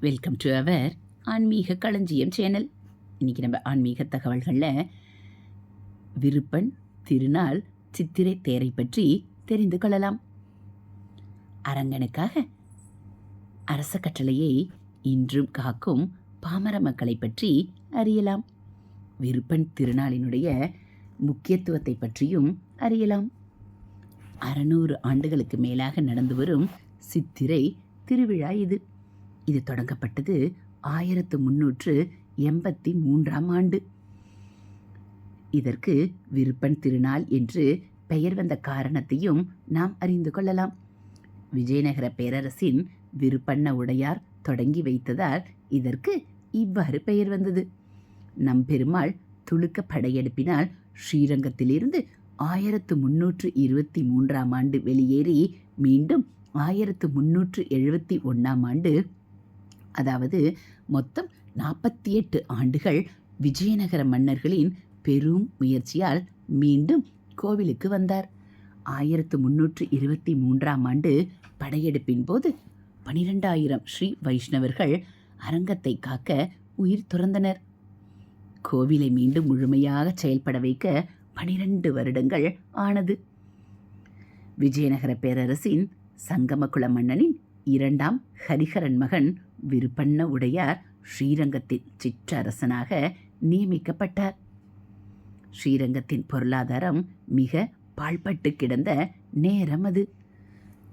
Welcome to our ஆன்மீக களஞ்சியம் channel இன்னைக்கு நம்ம ஆன்மீக தகவல்களில் விருப்பன் திருநாள் சித்திரை தேரை பற்றி தெரிந்து கொள்ளலாம். அரங்கனுக்காக அரச கட்டளையை இன்றும் காக்கும் பாமர மக்களை பற்றி அறியலாம். விருப்பன் திருநாளினுடைய முக்கியத்துவத்தை பற்றியும் அறியலாம். அறநூறு ஆண்டுகளுக்கு மேலாக நடந்து வரும் சித்திரை திருவிழா இது. இது தொடங்கப்பட்டது ஆயிரத்து முன்னூற்று எண்பத்தி மூன்றாம் ஆண்டு. இதற்கு விருப்பன் திருநாள் என்று பெயர் வந்த காரணத்தையும் நாம் அறிந்து கொள்ளலாம். விஜயநகர பேரரசின் விருப்பண்ண உடையார் தொடங்கி வைத்ததால் இதற்கு இவ்வாறு பெயர் வந்தது. நம்பெருமாள் துளுக்க படையெடுப்பினால் ஸ்ரீரங்கத்திலிருந்து ஆயிரத்து முன்னூற்று இருபத்தி மூன்றாம் ஆண்டு வெளியேறி மீண்டும் ஆயிரத்து முன்னூற்று எழுபத்தி ஒன்றாம் ஆண்டு அதாவது மொத்தம் நாற்பத்தி எட்டு ஆண்டுகள் விஜயநகர மன்னர்களின் பெரும் முயற்சியால் மீண்டும் கோவிலுக்கு வந்தார். ஆயிரத்து முன்னூற்று இருபத்தி மூன்றாம் ஆண்டு படையெடுப்பின் போது பனிரெண்டாயிரம் ஸ்ரீ வைஷ்ணவர்கள் அரங்கத்தை காக்க உயிர் துறந்தனர். கோவிலை மீண்டும் முழுமையாக செயல்பட வைக்க பனிரெண்டு வருடங்கள் ஆனது. விஜயநகர பேரரசின் சங்கமகுல மன்னனின் இரண்டாம் ஹரிஹரன் மகன் விருப்பண்ண உடையார் ஸ்ரீரங்கத்தின் சிற்றரசனாக நியமிக்கப்பட்டார். ஸ்ரீரங்கத்தின் பொருளாதாரம் மிக பாழ்பட்டு கிடந்த நேரம் அது.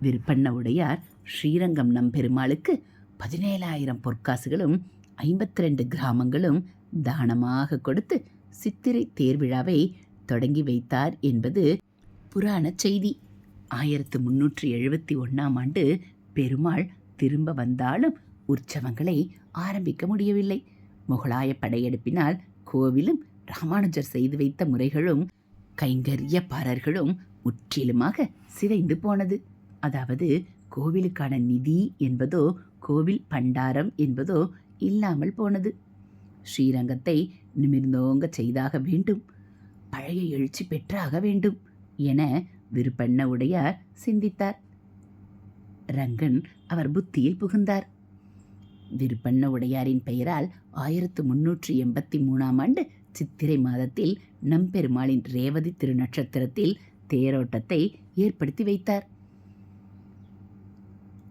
விருப்பண்ண உடையார் ஸ்ரீரங்கம் நம்பெருமாளுக்கு பதினேழாயிரம் பொற்காசுகளும் ஐம்பத்தி ரெண்டு கிராமங்களும் தானமாக கொடுத்து சித்திரை தேர்விழாவை தொடங்கி வைத்தார் என்பது புராண செய்தி. ஆயிரத்து முன்னூற்றி எழுபத்தி ஒன்றாம் ஆண்டு பெருமாள் திரும்ப வந்தாலும் உற்சவங்களை ஆரம்பிக்க முடியவில்லை. முகலாய படையெடுப்பினால் கோவிலும் ராமானுஜர் செய்து வைத்த முறைகளும் கைங்கரியப்பாரர்களும் முற்றிலுமாக சிதைந்து போனது. அதாவது கோவிலுக்கான நிதி என்பதோ கோவில் பண்டாரம் என்பதோ இல்லாமல் போனது. ஸ்ரீரங்கத்தை நிமிர்ந்தோங்க செய்தாக வேண்டும். பழைய எழுச்சி பெற்றாக வேண்டும் என விருப்பண்ண உடையார் சிந்தித்தார். ரங்கன் அவர் புத்தியில் புகுந்தார். விருப்பண்ண உடையாரின் பெயரால் ஆயிரத்து முன்னூற்றி எண்பத்தி மூணாம் ஆண்டு சித்திரை மாதத்தில் நம்பெருமாளின் ரேவதி திருநட்சத்திரத்தில் தேரோட்டத்தை ஏற்படுத்தி வைத்தார்.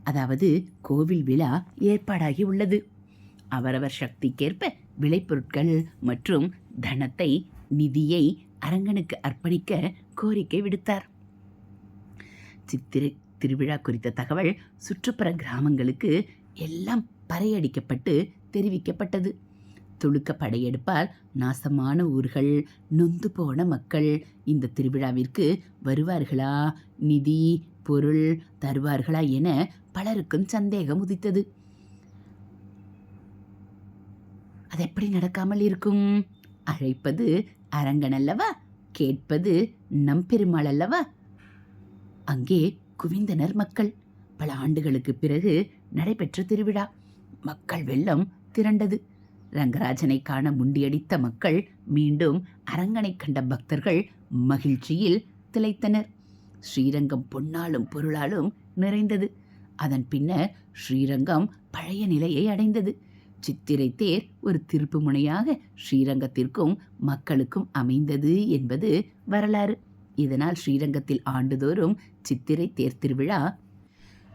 அதாவது கோவில் விழா ஏற்பாடாகி உள்ளது. அவரவர் சக்திக்கேற்ப விளைபொருட்கள் மற்றும் தனத்தை நிதியை அரங்கனுக்கு அர்ப்பணிக்க கோரிக்கை விடுத்தார். சித்திரை திருவிழா குறித்த தகவல் சுற்றுப்புற கிராமங்களுக்கு எல்லாம் பறையடிக்கப்பட்டு தெரிவிக்கப்பட்டது. துளுக்க படையெடுப்பால் நாசமான ஊர்கள் நொந்து போன மக்கள் இந்த திருவிழாவிற்கு வருவார்களா? நிதி பொருள் தருவார்களா என பலருக்கும் சந்தேகம் உதித்தது. அது எப்படி நடக்காமல் இருக்கும்? அழைப்பது அரங்கன் அல்லவா? கேட்பது நம்பெருமாள் அல்லவா? அங்கே குவிந்தனர் மக்கள். பல ஆண்டுகளுக்கு பிறகு நடைபெற்ற திருவிழா. மக்கள் வெள்ளம் திரண்டது. ரங்கராஜனை காண முண்டியடித்த மக்கள் மீண்டும் அரங்கனை கண்ட பக்தர்கள் மகிழ்ச்சியில் திளைத்தனர். ஸ்ரீரங்கம் பொன்னாலும் பொருளாலும் நிறைந்தது. அதன் பின்னர் ஸ்ரீரங்கம் பழைய நிலையை அடைந்தது. சித்திரை தேர் ஒரு திருப்பு முனையாக ஸ்ரீரங்கத்திற்கும் மக்களுக்கும் அமைந்தது என்பது வரலாறு. இதனால் ஸ்ரீரங்கத்தில் ஆண்டுதோறும் சித்திரை தேர் திருவிழா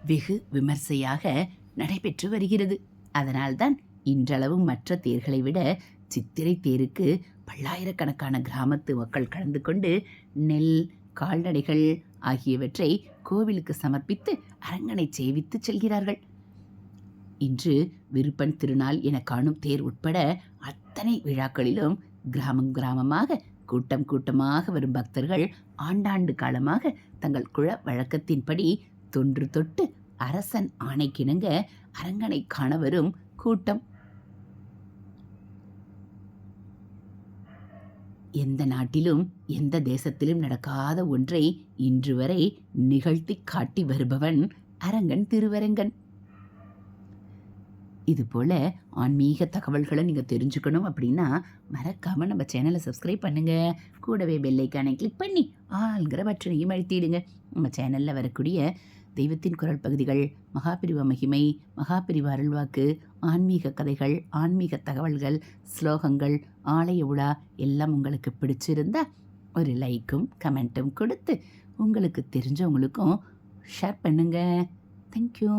வெகு விமர்சையாக நடைபெற்று வருகிறது. அதனால்தான் இன்றளவும் மற்ற தேர்களை விட சித்திரை தேருக்கு பல்லாயிரக்கணக்கான கிராமத்து மக்கள் கலந்து கொண்டு நெல் கால்நடைகள் ஆகியவற்றை கோவிலுக்கு சமர்ப்பித்து அரங்கனை சேவித்து செல்கிறார்கள். இன்று விருப்பன் திருநாள் என காணும் தேர் உட்பட அத்தனை விழாக்களிலும் கிராமம் கிராமமாக கூட்டம் கூட்டமாக வரும் பக்தர்கள் ஆண்டாண்டு காலமாக தங்கள் குல வழக்கத்தின்படி தொன்று தொட்டு அரசன் ஆணைக்கிணங்க அரங்கனை காண வரும் கூட்டம். எந்த நாட்டிலும் எந்த தேசத்திலும் நடக்காத ஒன்றை இன்று வரை நிகழ்த்தி காட்டி வருபவன் அரங்கன் திருவரங்கன். இது போல் ஆன்மீக தகவல்களை நீங்கள் தெரிஞ்சுக்கணும் அப்படின்னா மறக்காமல் நம்ம சேனலை சப்ஸ்கிரைப் பண்ணுங்கள் கூடவே பெல்லைக்கானை கிளிக் பண்ணி ஆளுங்கிற பட்டனையும் அழுத்திடுங்க. நம்ம சேனலில் வரக்கூடிய தெய்வத்தின் குரல் பகுதிகள் மகாபிரிவ மகிமை மகாபிரிவ அருள்வாக்கு ஆன்மீக கதைகள் ஆன்மீக தகவல்கள் ஸ்லோகங்கள் ஆலய உலா எல்லாம் உங்களுக்கு பிடிச்சிருந்தா ஒரு லைக்கும் கமெண்ட்டும் கொடுத்து உங்களுக்கு தெரிஞ்சவங்களுக்கும் ஷேர் பண்ணுங்கள் தேங்க்யூ